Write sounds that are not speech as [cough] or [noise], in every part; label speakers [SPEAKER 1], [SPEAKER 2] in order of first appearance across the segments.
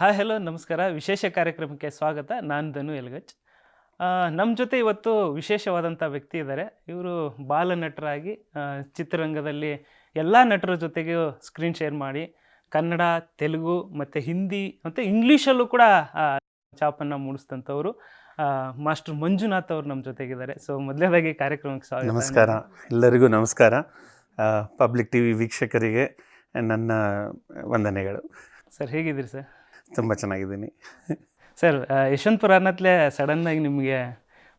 [SPEAKER 1] Hi hello ನಮಸ್ಕಾರ. ವಿಶೇಷ ಕಾರ್ಯಕ್ರಮಕ್ಕೆ ಸ್ವಾಗತ. ನಾನು ಧನು ಎಲ್ಗಚ್. ನಮ್ಮ ಜೊತೆ ಇವತ್ತು ವಿಶೇಷವಾದಂಥ ವ್ಯಕ್ತಿ ಇದ್ದಾರೆ ಇವರು ಬಾಲ ನಟರಾಗಿ ಚಿತ್ರರಂಗದಲ್ಲಿ ಎಲ್ಲ ನಟರ ಜೊತೆಗೂ ಸ್ಕ್ರೀನ್ ಶೇರ್ ಮಾಡಿ ಕನ್ನಡ ತೆಲುಗು ಮತ್ತು ಹಿಂದಿ ಮತ್ತು ಇಂಗ್ಲೀಷಲ್ಲೂ ಕೂಡ ಚಾಪನ್ನು ಮೂಡಿಸಿದಂಥವ್ರು. ಮಾಸ್ಟರ್ ಮಂಜುನಾಥ್ ಅವರು ನಮ್ಮ ಜೊತೆಗಿದ್ದಾರೆ ಸೊ ಮೊದಲನೇದಾಗಿ ಕಾರ್ಯಕ್ರಮಕ್ಕೆ ಸ್ವಾಗತ.
[SPEAKER 2] ನಮಸ್ಕಾರ. ಎಲ್ಲರಿಗೂ ನಮಸ್ಕಾರ. ಪಬ್ಲಿಕ್ ಟಿ ವಿ ವೀಕ್ಷಕರಿಗೆ ನನ್ನ ವಂದನೆಗಳು.
[SPEAKER 1] ಸರ್ ಹೇಗಿದ್ದೀರಿ ಸರ್?
[SPEAKER 2] ತುಂಬ ಚೆನ್ನಾಗಿದ್ದೀನಿ.
[SPEAKER 1] ಸರ್ ಯಶವಂತಪುರ ಅನ್ನತ್ಲೆ ಸಡನ್ನಾಗಿ ನಿಮಗೆ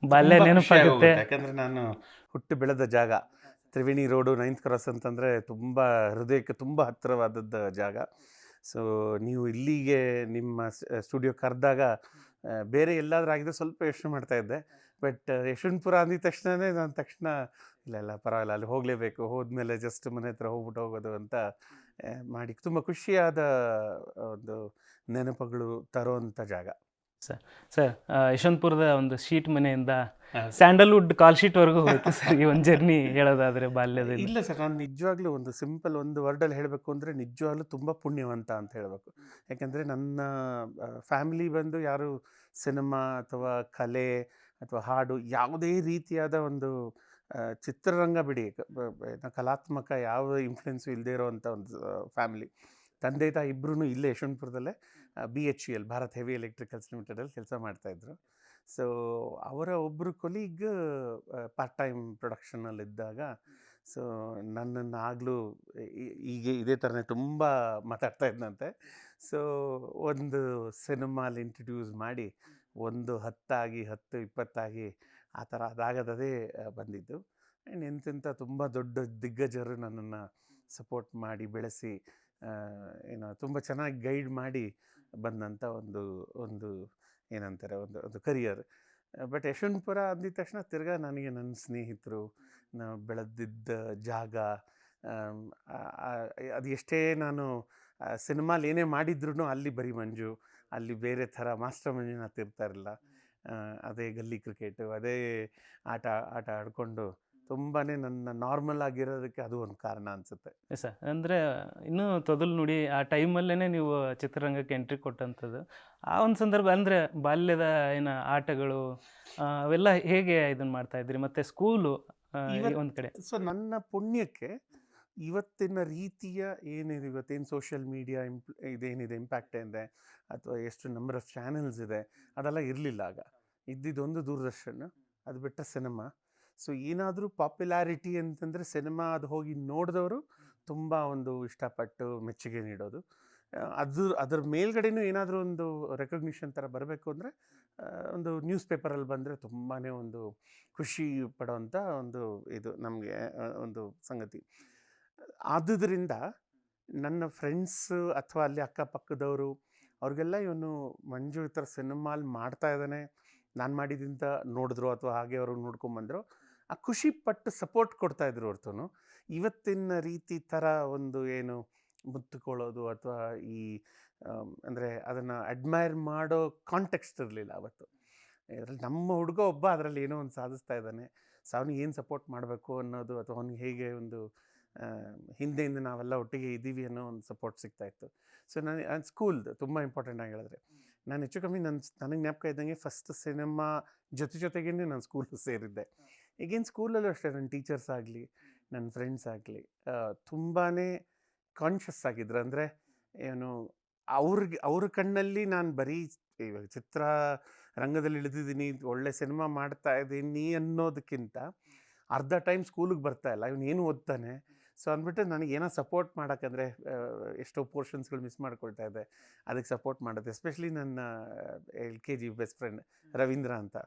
[SPEAKER 1] ಬಾಲ್ಯ ನೆನಪಾಗುತ್ತೆ.
[SPEAKER 2] ಯಾಕಂದ್ರೆ ನಾನು ಹುಟ್ಟು ಬೆಳೆದ ಜಾಗ ತ್ರಿವೇಣಿ ರೋಡು ನೈನ್ತ್ ಕ್ರಾಸ್ ಅಂತಂದರೆ ತುಂಬ ಹೃದಯಕ್ಕೆ ತುಂಬ ಹತ್ತಿರವಾದದ್ದ ಜಾಗ. ಸೊ ನೀವು ಇಲ್ಲಿಗೆ ನಿಮ್ಮ ಸ್ಟುಡಿಯೋ ಕರೆದಾಗ ಬೇರೆ ಎಲ್ಲಾದ್ರೂ ಆಗಿದ್ರೆ ಸ್ವಲ್ಪ ಯೋಚನೆ ಮಾಡ್ತಾ ಇದ್ದೆ. ಬಟ್ ಯಶವಂತಪುರ ಅಂದಿದ ತಕ್ಷಣವೇ ನಾನು ತಕ್ಷಣ ಇಲ್ಲ ಇಲ್ಲ ಪರವಾಗಿಲ್ಲ ಅಲ್ಲಿ ಹೋಗಲೇಬೇಕು. ಹೋದ್ಮೇಲೆ ಜಸ್ಟ್ ಮನೆ ಹತ್ರ ಹೋಗ್ಬಿಟ್ಟು ಹೋಗೋದು ಅಂತ ಮಾಡಿ. ತುಂಬ ಖುಷಿಯಾದ ಒಂದು ನೆನಪುಗಳು ತರುವಂಥ ಜಾಗ.
[SPEAKER 1] ಸರ್ ಸರ್ ಯಶವಂತಪುರದ ಒಂದು ಶೀಟ್ ಮನೆಯಿಂದ ಸ್ಯಾಂಡಲ್ವುಡ್ ಕಾಲ್ ಶೀಟ್ವರೆಗೂ ಹೋಯ್ತು ಸರ್. ಈ ಒಂದು ಜರ್ನಿ ಹೇಳೋದಾದ್ರೆ ಬಾಲ್ಯದಲ್ಲಿ.
[SPEAKER 2] ಇಲ್ಲ ಸರ್ ನಾನು ನಿಜವಾಗ್ಲೂ ಒಂದು ಸಿಂಪಲ್ ಒಂದು ವರ್ಡಲ್ಲಿ ಹೇಳಬೇಕು ಅಂದರೆ ನಿಜವಾಗ್ಲೂ ತುಂಬ ಪುಣ್ಯವಂತ ಅಂತ ಹೇಳಬೇಕು. ಯಾಕೆಂದರೆ ನನ್ನ ಫ್ಯಾಮಿಲಿ ಬಂದು ಯಾರು ಸಿನಿಮಾ ಅಥವಾ ಕಲೆ ಅಥವಾ ಹಾಡು ಯಾವುದೇ ರೀತಿಯಾದ ಒಂದು ಚಿತ್ರರಂಗ ಬಿಡಿ ಕಲಾತ್ಮಕ ಯಾವ ಇನ್ಫ್ಲುಯೆನ್ಸು ಇಲ್ಲದೇ ಇರೋವಂಥ ಒಂದು ಫ್ಯಾಮಿಲಿ ತಂದೆ ತಾಯಿ ಇಬ್ಬರೂ ಇಲ್ಲೇ ಯಶವಂತಪುರದಲ್ಲೇ B H E L Bharat heavy electricals ಲಿಮಿಟೆಡಲ್ಲಿ ಕೆಲಸ ಮಾಡ್ತಾಯಿದ್ರು ಸೊ ಅವರ ಒಬ್ಬರು ಕೊಲೀಗ್ ಪಾರ್ಟ್ ಟೈಮ್ ಪ್ರೊಡಕ್ಷನಲ್ಲಿದ್ದಾಗ ಸೊ ನನ್ನನ್ನು ಆಗಲೂ ಈಗ ಇದೇ ಥರನೇ ತುಂಬ ಮಾತಾಡ್ತಾ ಇದ್ದಂತೆ ಸೊ ಒಂದು ಸಿನಿಮಾಲಿ ಇಂಟ್ರಡ್ಯೂಸ್ ಮಾಡಿ ಒಂದು ಹತ್ತಾಗಿ, ಹತ್ತು ಇಪ್ಪತ್ತಾಗಿ ಆ ಥರ ಅದಾಗದದೇ ಬಂದಿದ್ದು. ಆ್ಯಂಡ್ ಎಂತೆಂಥ ತುಂಬ ದೊಡ್ಡ ದಿಗ್ಗಜರು ನನ್ನನ್ನು ಸಪೋರ್ಟ್ ಮಾಡಿ, ಬೆಳೆಸಿ ಏನು ತುಂಬ ಚೆನ್ನಾಗಿ ಗೈಡ್ ಮಾಡಿ ಬಂದಂಥ ಒಂದು ಒಂದು ಏನಂತಾರೆ, ಒಂದು ಒಂದು ಕರಿಯರ್ ಬಟ್ ಯಶವಂತಪುರ ಅಂದಿದ ತಕ್ಷಣ ತಿರ್ಗಾ ನನಗೆ ನನ್ನ ಸ್ನೇಹಿತರು, ನಾವು ಬೆಳೆದಿದ್ದ ಜಾಗ ಅದು ಎಷ್ಟೇ ನಾನು ಸಿನಿಮಾಲಿ ಏನೇ ಮಾಡಿದ್ರು ಅಲ್ಲಿ ಬರೀ ಮಂಜು. ಅಲ್ಲಿ ಬೇರೆ ಥರ ಮಾಸ್ಟರ್ ಮಂಜುನಾಥ್ ಇರ್ತಾರಲ್ಲ ಅದೇ ಗಲ್ಲಿ ಕ್ರಿಕೆಟು ಅದೇ ಆಟ ಆಟ ಆಡಿಕೊಂಡು ತುಂಬಾ ನನ್ನ ನಾರ್ಮಲ್ ಆಗಿರೋದಕ್ಕೆ ಅದು ಒಂದು ಕಾರಣ ಅನಿಸುತ್ತೆ.
[SPEAKER 1] ಸರ್ ಅಂದರೆ ಇನ್ನೂ ತೊದಲು ನುಡಿ ಆ ಟೈಮಲ್ಲೇ ನೀವು ಚಿತ್ರರಂಗಕ್ಕೆ ಎಂಟ್ರಿ ಕೊಟ್ಟಂಥದ್ದು. ಆ ಒಂದು ಸಂದರ್ಭ ಅಂದರೆ ಬಾಲ್ಯದ ಏನು ಆಟಗಳು ಅವೆಲ್ಲ ಹೇಗೆ ಇದನ್ನು ಮಾಡ್ತಾ ಇದ್ರಿ ಮತ್ತು ಸ್ಕೂಲು ಒಂದು ಕಡೆ.
[SPEAKER 2] ಸೊ ನನ್ನ ಪುಣ್ಯಕ್ಕೆ ಇವತ್ತಿನ ರೀತಿಯ ಏನಿದೆ, ಇವತ್ತೇನು ಸೋಷಿಯಲ್ ಮೀಡಿಯಾ ಇಂಪ್ ಇದೇನಿದೆ ಇಂಪ್ಯಾಕ್ಟ್ ಇದೆ ಅಥವಾ ಎಷ್ಟು ನಂಬರ್ ಆಫ್ ಚಾನೆಲ್ಸ್ ಇದೆ, ಅದೆಲ್ಲ ಇರಲಿಲ್ಲ ಆಗ. ಇದ್ದಿದ್ದೊಂದು ದೂರದರ್ಶನ, ಅದು ಬಿಟ್ಟ ಸಿನಿಮಾ ಸೊ ಏನಾದರೂ ಪಾಪ್ಯುಲಾರಿಟಿ ಅಂತಂದರೆ ಸಿನಿಮಾ ಅದು ಹೋಗಿ ನೋಡಿದವರು ತುಂಬ ಒಂದು ಇಷ್ಟಪಟ್ಟು ಮೆಚ್ಚುಗೆ ನೀಡೋದು. ಅದ್ರ ಅದು ಅದ್ರ ಮೇಲ್ಗಡೆನೂ ಏನಾದರೂ ಒಂದು ರೆಕಗ್ನಿಷನ್ ಥರ ಬರಬೇಕು ಅಂದರೆ ಒಂದು ನ್ಯೂಸ್ ಪೇಪರಲ್ಲಿ ಬಂದರೆ ತುಂಬಾ ಒಂದು ಖುಷಿ ಪಡೋವಂಥ ಒಂದು ಇದು ನಮಗೆ ಒಂದು ಸಂಗತಿ. ಆದುದರಿಂದ ನನ್ನ ಫ್ರೆಂಡ್ಸು ಅಥವಾ ಅಲ್ಲಿ ಅಕ್ಕಪಕ್ಕದವರು ಅವ್ರಿಗೆಲ್ಲ ಇವನು ಮಂಜು ಈ ಥರ ಸಿನಿಮಾಲ್ ಮಾಡ್ತಾ ಇದ್ದಾನೆ. ನಾನು ಮಾಡಿದ್ದಿಂದ ನೋಡಿದ್ರು ಅಥವಾ ಹಾಗೆ ಅವರು ನೋಡ್ಕೊಂಬಂದರು ಆ ಖುಷಿ ಪಟ್ಟು ಸಪೋರ್ಟ್ ಕೊಡ್ತಾಯಿದ್ರು ಹೊರತು ಇವತ್ತಿನ ರೀತಿ ಥರ ಒಂದು ಏನು ಮುತ್ತುಕೊಳ್ಳೋದು ಅಥವಾ ಈ ಅಂದರೆ ಅದನ್ನು ಅಡ್ಮೈರ್ ಮಾಡೋ ಕಾಂಟೆಕ್ಸ್ಟ್ ಇರಲಿಲ್ಲ ಅವತ್ತು. ಇದರಲ್ಲಿ ನಮ್ಮ ಹುಡುಗ ಒಬ್ಬ ಅದರಲ್ಲಿ ಏನೋ ಒಂದು ಸಾಧಿಸ್ತಾ ಇದ್ದಾನೆ. ಸೊ ಅವ್ನಿಗೆ ಏನು ಸಪೋರ್ಟ್ ಮಾಡಬೇಕು ಅನ್ನೋದು ಅಥವಾ ಅವ್ನಿಗೆ ಹೇಗೆ ಒಂದು ಹಿಂದೆಯಿಂದ ನಾವೆಲ್ಲ ಒಟ್ಟಿಗೆ ಇದ್ದೀವಿ ಅನ್ನೋ ಒಂದು ಸಪೋರ್ಟ್ ಸಿಗ್ತಾ ಇತ್ತು. ಸೊ ನಾನು ಸ್ಕೂಲ್ದು ತುಂಬ ಇಂಪಾರ್ಟೆಂಟ್ ಆಗಿ ಹೇಳಿದ್ರೆ, ನಾನು ಹೆಚ್ಚು ಕಮ್ಮಿ ನನ್ನ ನನಗೆ ಜ್ಞಾಪಕ ಇದ್ದಂಗೆ ಫಸ್ಟ್ ಸಿನಿಮಾ ಜೊತೆ ಜೊತೆಗೇ ನಾನು ಸ್ಕೂಲ್ ಸೇರಿದ್ದೆ. ಈಗೇನು ಸ್ಕೂಲಲ್ಲೂ ಅಷ್ಟೇ ನನ್ನ ಟೀಚರ್ಸ್ ಆಗಲಿ ನನ್ನ ಫ್ರೆಂಡ್ಸ್ ಆಗಲಿ ತುಂಬಾ ಕಾನ್ಷಿಯಸ್ ಆಗಿದ್ರು. ಅಂದರೆ ಏನು, ಅವ್ರಿಗೆ, ಅವ್ರ ಕಣ್ಣಲ್ಲಿ ನಾನು ಬರೀ ಇವಾಗ ಚಿತ್ರ ರಂಗದಲ್ಲಿ ಇಳಿದಿದ್ದೀನಿ, ಒಳ್ಳೆ ಸಿನಿಮಾ ಮಾಡ್ತಾ ಇದ್ದೀನಿ ಅನ್ನೋದಕ್ಕಿಂತ ಅರ್ಧ ಟೈಮ್ ಸ್ಕೂಲಿಗೆ ಬರ್ತಾ ಇಲ್ಲ. ಇವನು ಏನು ಓದ್ತಾನೆ? ಸೊ ಅಂದ್ಬಿಟ್ಟು ನನಗೆ ಏನೋ ಸಪೋರ್ಟ್ ಮಾಡೋಕ್ಕಂದರೆ ಎಷ್ಟೋ ಪೋರ್ಷನ್ಸ್ಗಳು ಮಿಸ್ ಮಾಡ್ಕೊಳ್ತಾ ಇದ್ದೆ. ಅದಕ್ಕೆ ಸಪೋರ್ಟ್ ಮಾಡೋದು. ಎಸ್ಪೆಷಲಿ ನನ್ನ L K G best friend Ravindra ಅಂತ.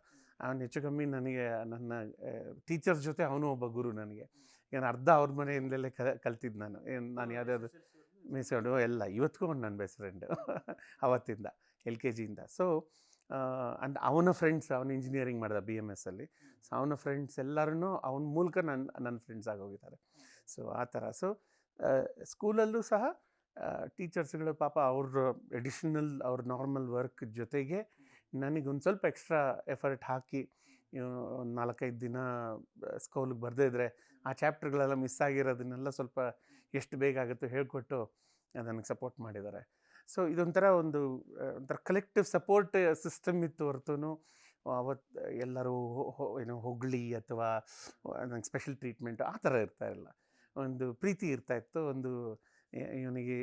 [SPEAKER 2] ಅವನು ಹೆಚ್ಚು ಕಮ್ಮಿ ನನಗೆ ನನ್ನ ಟೀಚರ್ಸ್ ಜೊತೆ ಅವನು ಒಬ್ಬ ಗುರು ನನಗೆ. ಏನು ಅರ್ಧ ಅವ್ರ ಮನೆಯಿಂದಲೇ ಕ ಕಲ್ತಿದ್ದು ನಾನು. ಏನು ನಾನು ಯಾವುದಾದ್ರು ಮಿಸ್ ಎಲ್ಲ ಇವತ್ತಿಗೂ ಅವ್ನು ನನ್ನ ಬೆಸ್ಟ್ ಫ್ರೆಂಡು ಅವತ್ತಿಂದ ಎಲ್ ಕೆ ಜಿಯಿಂದ. ಸೊ ಆ್ಯಂಡ್ ಅವನ ಫ್ರೆಂಡ್ಸ್ ಅವನ ಇಂಜಿನಿಯರಿಂಗ್ ಮಾಡಿದ ಬಿ ಎಂ ಎಸ್ ಅಲ್ಲಿ. ಸೊ ಅವನ ಫ್ರೆಂಡ್ಸ್ ಎಲ್ಲರೂ ಅವನ ಮೂಲಕ ನನ್ನ ನನ್ನ ಫ್ರೆಂಡ್ಸ್ ಆಗೋಗಿದ್ದಾರೆ ಸೊ ಆ ಥರ. ಸೊ ಸ್ಕೂಲಲ್ಲೂ ಸಹ ಟೀಚರ್ಸ್ಗಳು ಪಾಪ ಅವ್ರ ಎಡಿಷನಲ್ ಅವ್ರ ನಾರ್ಮಲ್ ವರ್ಕ್ ಜೊತೆಗೆ ನನಗೆ ಒಂದು ಸ್ವಲ್ಪ ಎಕ್ಸ್ಟ್ರಾ ಎಫರ್ಟ್ ಹಾಕಿ ಒಂದು ನಾಲ್ಕೈದು ದಿನ ಸ್ಕೂಲಿಗೆ ಬರದೇ ಇದ್ದರೆ ಆ ಚಾಪ್ಟರ್ಗಳೆಲ್ಲ ಮಿಸ್ ಆಗಿರೋದನ್ನೆಲ್ಲ ಸ್ವಲ್ಪ ಎಷ್ಟು ಬೇಗ ಆಗುತ್ತೋ ಹೇಳಿಕೊಟ್ಟು ನನಗೆ ಸಪೋರ್ಟ್ ಮಾಡಿದ್ದಾರೆ. ಸೊ, ಇದೊಂಥರ ಒಂದು ಒಂಥರ ಕಲೆಕ್ಟಿವ್ ಸಪೋರ್ಟ್ ಸಿಸ್ಟಮ್ ಇತ್ತು ಹೊರತು ಅವತ್ತು ಎಲ್ಲರೂ ಏನು ಹೊಗಳಿ ಅಥವಾ ನಂಗೆ ಸ್ಪೆಷಲ್ ಟ್ರೀಟ್ಮೆಂಟ್ ಆ ಥರ ಇರ್ತಾ ಇಲ್ಲ ಒಂದು ಪ್ರೀತಿ ಇರ್ತಾ ಇತ್ತು. ಒಂದು ಇವನಿಗೆ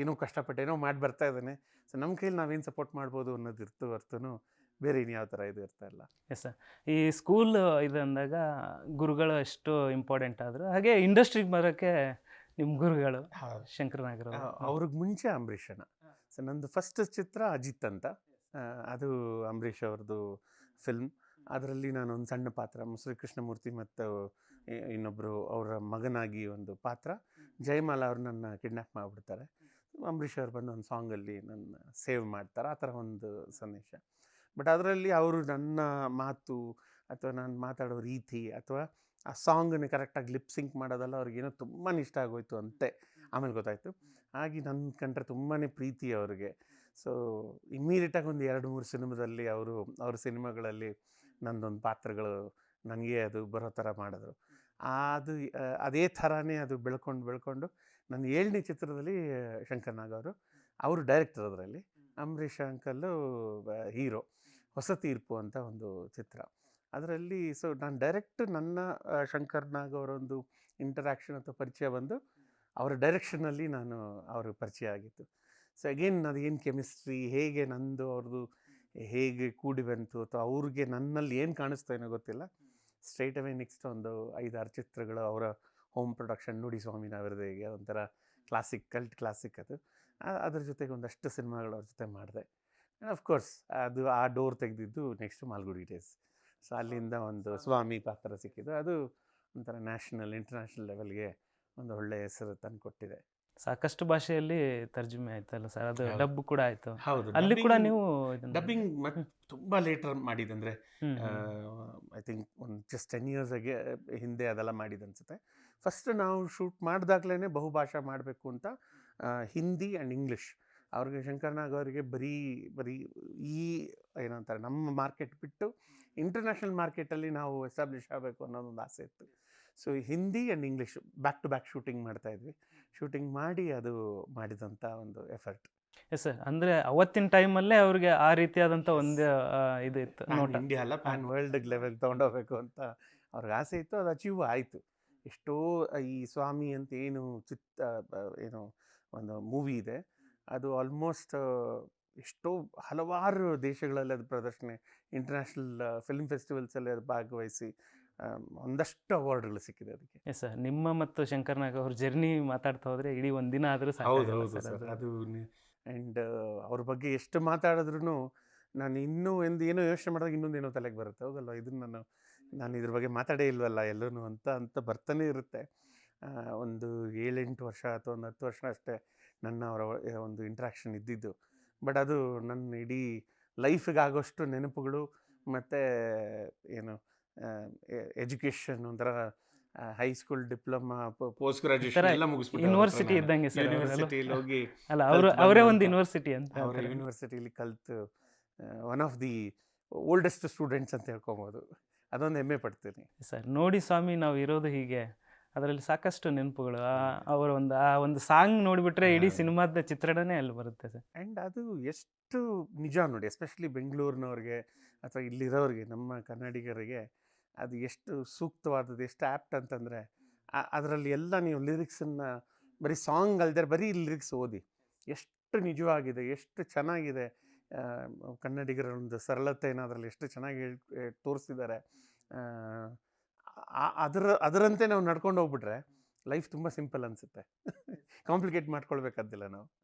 [SPEAKER 2] ಏನೋ ಕಷ್ಟಪಟ್ಟು ಏನೋ ಮಾಡಿ ಬರ್ತಾ ಇದ್ದಾನೆ. ಸೊ ನಮ್ಮ ಕೈಲಿ ನಾವೇನು ಸಪೋರ್ಟ್ ಮಾಡ್ಬೋದು ಅನ್ನೋದು ಇರ್ತು ಹೊರತು ಬೇರೆ ಇನ್ಯಾವ ಥರ ಇದು ಇರ್ತಾ ಇಲ್ಲ
[SPEAKER 1] ಎಸ್ ಸರ್ ಈ ಸ್ಕೂಲ್ ಇದು ಅಂದಾಗ ಗುರುಗಳು ಎಷ್ಟು ಇಂಪಾರ್ಟೆಂಟ್ ಆದರು. ಹಾಗೆ ಇಂಡಸ್ಟ್ರಿಗೆ ಬರೋಕ್ಕೆ ನಿಮ್ಮ ಗುರುಗಳು ಶಂಕರನಾಗರ
[SPEAKER 2] ನಾಗರ ಅವ್ರಿಗೆ ಮುಂಚೆ ಅಂಬರೀಷನ ಸೊ ನಂದು ಫಸ್ಟ್ ಚಿತ್ರ ಅಜಿತ್ ಅಂತ. ಅದು ಅಂಬರೀಷ್ ಅವ್ರದ್ದು ಫಿಲ್ಮ್ ಅದರಲ್ಲಿ ನಾನು ಒಂದು ಸಣ್ಣ ಪಾತ್ರ ಮುಸುರಿ ಕೃಷ್ಣಮೂರ್ತಿ ಮತ್ತು ಇನ್ನೊಬ್ಬರು ಅವರ ಮಗನಾಗಿ ಒಂದು ಪಾತ್ರ. ಜಯಮಾಲ ಅವ್ರು ನನ್ನ ಕಿಡ್ನಾಪ್ ಮಾಡಿಬಿಡ್ತಾರೆ. ಅಂಬರೀಷ್ ಅವ್ರು ಬಂದು ಒಂದು ಸಾಂಗಲ್ಲಿ ನನ್ನ ಸೇವ್ ಮಾಡ್ತಾರೆ. ಆ ಥರ ಒಂದು ಸನ್ನಿವೇಶ ಬಟ್ ಅದರಲ್ಲಿ ಅವರು ನನ್ನ ಮಾತು ಅಥವಾ ನಾನು ಮಾತಾಡೋ ರೀತಿ ಅಥವಾ ಆ ಸಾಂಗನ್ನು ಕರೆಕ್ಟಾಗಿ ಲಿಪ್ ಸಿಂಕ್ ಮಾಡೋದಲ್ಲ ಅವ್ರಿಗೇನೋ ತುಂಬಾ ಇಷ್ಟ ಆಗೋಯ್ತು ಅಂತೆ. ಆಮೇಲೆ ಗೊತ್ತಾಯಿತು. ಹಾಗೆ ನನ್ನ ಕಂಡ್ರೆ ತುಂಬಾ ಪ್ರೀತಿ ಅವ್ರಿಗೆ. ಸೊ ಇಮ್ಮಿಡಿಯೇಟಾಗಿ ಒಂದು ಎರಡು ಮೂರು ಸಿನಿಮಾದಲ್ಲಿ ಅವರು ಅವ್ರ ಸಿನಿಮಾಗಳಲ್ಲಿ ನಂದೊಂದು ಪಾತ್ರಗಳು ನನಗೆ ಅದು ಬರೋ ಥರ ಮಾಡಿದ್ರು. ಅದು ಅದೇ ಥರನೇ ಅದು ಬೆಳ್ಕೊಂಡು ಬೆಳ್ಕೊಂಡು ನನ್ನ ಏಳನೇ ಚಿತ್ರದಲ್ಲಿ ಶಂಕರ್ ನಾಗ್ ಅವರು ಅವರು ಡೈರೆಕ್ಟರ್ ಅದರಲ್ಲಿ ಅಂಬರೀಷ್ ಅಂಕಲ್ಲು ಹೀರೋ ಹೊಸ ತೀರ್ಪು ಅಂತ ಒಂದು ಚಿತ್ರ. ಅದರಲ್ಲಿ ಸೊ ನಾನು ಡೈರೆಕ್ಟ್ ನನ್ನ ಆ, ಶಂಕರ್ ನಾಗ್ ಅವರೊಂದು ಇಂಟರಾಕ್ಷನ್ ಅಥವಾ ಪರಿಚಯ ಬಂದು ಅವರ ಡೈರೆಕ್ಷನಲ್ಲಿ ನಾನು ಅವ್ರ ಪರಿಚಯ ಆಗಿತ್ತು ಸೊ ಅಗೇನ್ ಏನು ಕೆಮಿಸ್ಟ್ರಿ ಹೇಗೆ ನಂದು ಅವ್ರದ್ದು ಹೇಗೆ ಕೂಡಿ ಬಂತು ಅಥವಾ ಅವ್ರಿಗೆ ನನ್ನಲ್ಲಿ ಏನು ಕಾಣಿಸ್ತಾ ಏನೋ ಗೊತ್ತಿಲ್ಲ. ಸ್ಟ್ರೈಟ್ ಅವೇ ನೆಕ್ಸ್ಟ್ ಒಂದು ಐದಾರು ಚಿತ್ರಗಳು ಅವರ ಹೋಮ್ ಪ್ರೊಡಕ್ಷನ್ ನುಡಿ ಸ್ವಾಮಿನ ಅವರದೇಗೆ ಒಂಥರ ಕ್ಲಾಸಿಕ್ ಕಲ್ಟ್ ಕ್ಲಾಸಿಕ್ ಅದು. ಅದ್ರ ಜೊತೆಗೆ ಒಂದಷ್ಟು ಸಿನಿಮಾಗಳು ಅವ್ರ ಜೊತೆ ಮಾಡಿದೆ. ಕೋರ್ಸ್ ಅದು ಆ ಡೋರ್ ತೆಗೆದಿದ್ದು ನೆಕ್ಸ್ಟ್ ಮಾಲ್ಗುಡಿ ಡೇಸ್. ಸೊ ಅಲ್ಲಿಂದ ಒಂದು ಸ್ವಾಮಿ ಪಾತ್ರ ಸಿಕ್ಕಿದ್ದು. ಅದು ಒಂಥರ ನ್ಯಾಷನಲ್ ಇಂಟರ್ನ್ಯಾಷನಲ್ ಲೆವೆಲ್ಗೆ ಒಂದು ಒಳ್ಳೆಯ ಹೆಸರು ತಂದು ಕೊಟ್ಟಿದೆ.
[SPEAKER 1] ಸಾಕಷ್ಟು ಭಾಷೆಯಲ್ಲಿ ತರ್ಜುಮೆ ಆಯ್ತಲ್ಲ ಸರ್? ಅದು. ಡಬ್ ಕೂಡ ಆಯ್ತು.
[SPEAKER 2] ಹೌದು.
[SPEAKER 1] ಅಲ್ಲಿ ಕೂಡ ನೀವು
[SPEAKER 2] ಡಬ್ಬಿಂಗ್ ಮತ್ತೆ ತುಂಬಾ ಲೇಟರ್ ಮಾಡಿದಂದ್ರೆ. ಐ ಥಿಂಕ್ ಒಂದು ಜಸ್ಟ್ ಟೆನ್ ಇಯರ್ಸ್ ಆಗಿ ಹಿಂದೆ ಅದೆಲ್ಲ ಮಾಡಿದ ಅನ್ಸುತ್ತೆ. ಫಸ್ಟ್ ನಾವು ಶೂಟ್ ಮಾಡಿದಾಗ್ಲೇ ಬಹುಭಾಷಾ ಮಾಡಬೇಕು ಅಂತ ಹಿಂದಿ ಆ್ಯಂಡ್ ಇಂಗ್ಲೀಷ್ ಅವ್ರಿಗೆ ಶಂಕರ್ನಾಗ್ ಅವರಿಗೆ ಬರೀ ಬರೀ ಈ ಏನಂತಾರೆ ನಮ್ಮ ಮಾರ್ಕೆಟ್ ಬಿಟ್ಟು ಇಂಟರ್ನ್ಯಾಷನಲ್ ಮಾರ್ಕೆಟಲ್ಲಿ ನಾವು ಎಸ್ಟಾಬ್ಲಿಷ್ ಆಗಬೇಕು ಅನ್ನೋದೊಂದು ಆಸೆ ಇತ್ತು. So Hindi and English back to back shooting ಮಾಡ್ತಾಯಿದ್ವಿ ಶೂಟಿಂಗ್ ಮಾಡಿ ಅದು ಮಾಡಿದಂಥ ಒಂದು ಎಫರ್ಟ್
[SPEAKER 1] ಎಸ್ ಸರ್ ಅಂದರೆ ಅವತ್ತಿನ ಟೈಮಲ್ಲೇ ಅವ್ರಿಗೆ ಆ ರೀತಿಯಾದಂಥ ಒಂದು ಇದು ಇತ್ತು ನೋಟ್.
[SPEAKER 2] ಇಂಡಿಯಾ ಅಲ್ಲ ಪ್ಯಾನ್ ವರ್ಲ್ಡ್ ಲೆವೆಲ್ ತೊಗೊಂಡೋಗ್ಬೇಕು ಅಂತ ಅವ್ರಿಗೆ ಆಸೆ ಇತ್ತು ಅದು ಅಚೀವ್ ಆಯಿತು. ಎಷ್ಟೋ ಈ ಸ್ವಾಮಿ ಅಂತ ಏನು ಚಿತ್ತ ಏನು ಒಂದು ಮೂವಿ ಇದೆ. ಅದು ಆಲ್ಮೋಸ್ಟ್ ಎಷ್ಟೋ ಹಲವಾರು ದೇಶಗಳಲ್ಲಿ ಅದು ಪ್ರದರ್ಶನೆ. ಇಂಟರ್ನ್ಯಾಷನಲ್ ಫಿಲ್ಮ್ ಫೆಸ್ಟಿವಲ್ಸಲ್ಲಿ ಅದು ಭಾಗವಹಿಸಿ ಒಂದಷ್ಟು ಅವಾರ್ಡ್ಗಳು ಸಿಕ್ಕಿದೆ ಅದಕ್ಕೆ.
[SPEAKER 1] ಎಸ್ ಸರ್ ನಿಮ್ಮ ಮತ್ತು ಶಂಕರ್ನಾಗ್ ಅವ್ರ ಜರ್ನಿ ಮಾತಾಡ್ತಾ ಹೋದರೆ ಇಡೀ ಒಂದಿನ ದಿನ ಆದರೂ
[SPEAKER 2] ಹೌದು ಹೌದು ಸರ್. ಅದು ಆ್ಯಂಡ್ ಅವ್ರ ಬಗ್ಗೆ ಎಷ್ಟು ಮಾತಾಡಿದ್ರು ನಾನು ಇನ್ನೂ ಒಂದು ಏನೋ ಯೋಚನೆ ಮಾಡಿದಾಗ ಇನ್ನೊಂದು ಏನೋ ತಲೆಗೆ ಬರುತ್ತೆ. ಹೌದಲ್ವ ಇದನ್ನು ನಾನು ನಾನು ಇದ್ರ ಬಗ್ಗೆ ಮಾತಾಡೇ ಇಲ್ವಲ್ಲ ಎಲ್ಲೂ ಅಂತ ಅಂತ ಬರ್ತಾನೆ ಇರುತ್ತೆ. ಒಂದು ಏಳೆಂಟು ವರ್ಷ ಅಥವಾ ಒಂದು ಹತ್ತು ವರ್ಷ ಅಷ್ಟೇ ನನ್ನ ಅವರ ಒಂದು ಇಂಟ್ರಾಕ್ಷನ್ ಇದ್ದಿದ್ದು. ಬಟ್ ಅದು ನನ್ನ ಇಡೀ ಲೈಫಿಗೆ ಆಗೋಷ್ಟು ನೆನಪುಗಳು ಮತ್ತು ಏನು ಎಜುಕೇಷನ್ ಒಂಥರ ಹೈಸ್ಕೂಲ್ ಡಿಪ್ಲೊಮಾ ಪೋಸ್ಟ್ ಗ್ರಾಜುಯೇಷನ್ ಎಲ್ಲ ಮುಗಿಸ್ಬಿಟ್ಟು
[SPEAKER 1] ಯೂನಿವರ್ಸಿಟಿ ಇದ್ದಂಗೆ ಸರ್
[SPEAKER 2] ಯೂನಿವರ್ಸಿಟಿಯಲ್ಲಿ ಹೋಗಿ
[SPEAKER 1] ಅಲ್ಲ ಅವರು ಅವರೇ ಒಂದು ಯೂನಿವರ್ಸಿಟಿ ಅಂತ
[SPEAKER 2] ಅವರ. ಯೂನಿವರ್ಸಿಟಿಲಿ ಕಲ್ತು one of the oldest students ಅಂತ ಹೇಳ್ಕೊಬೋದು. ಅದೊಂದು ಹೆಮ್ಮೆ ಪಡ್ತೀನಿ.
[SPEAKER 1] ಸರ್ ನೋಡಿ ಸ್ವಾಮಿ ನಾವು ಇರೋದು ಹೀಗೆ. ಅದರಲ್ಲಿ ಸಾಕಷ್ಟು ನೆನಪುಗಳು. ಅವರ ಒಂದು ಆ ಒಂದು ಸಾಂಗ್ ನೋಡಿಬಿಟ್ರೆ ಇಡೀ ಸಿನಿಮಾದ ಚಿತ್ರಣನೇ ಅಲ್ಲಿ ಬರುತ್ತೆ ಸರ್.
[SPEAKER 2] ಆ್ಯಂಡ್ ಅದು ಎಷ್ಟು ನಿಜ ನೋಡಿ ಎಸ್ಪೆಷಲಿ ಬೆಂಗಳೂರಿನವ್ರಿಗೆ ಅಥವಾ ಇಲ್ಲಿರೋರಿಗೆ ನಮ್ಮ ಕನ್ನಡಿಗರಿಗೆ ಅದು ಎಷ್ಟು ಸೂಕ್ತವಾದದ್ದು ಎಷ್ಟು ಆ್ಯಪ್ಟ್ ಅಂತಂದರೆ ಅದರಲ್ಲಿ ಎಲ್ಲ ನೀವು ಲಿರಿಕ್ಸನ್ನು ಬರೀ ಸಾಂಗ್ ಅಲ್ಲದೆ ಬರೀ ಲಿರಿಕ್ಸ್ ಓದಿ ಎಷ್ಟು ನಿಜವಾಗಿದೆ ಎಷ್ಟು ಚೆನ್ನಾಗಿದೆ ಕನ್ನಡಿಗರ ಒಂದು ಸರಳತೆಯನ್ನು ಅದರಲ್ಲಿ ಎಷ್ಟು ಚೆನ್ನಾಗಿ ಹೇಳ್ ತೋರಿಸಿದ್ದಾರೆ ಅದರ ಅದರಂತೆ ನಾವು ನಡ್ಕೊಂಡು ಹೋಗ್ಬಿಟ್ರೆ ಲೈಫ್ ತುಂಬ ಸಿಂಪಲ್ ಅನಿಸುತ್ತೆ. ಕಾಂಪ್ಲಿಕೇಟ್ [laughs] ಮಾಡ್ಕೊಳ್ಬೇಕಾದ್ದಿಲ್ಲ ನಾವು.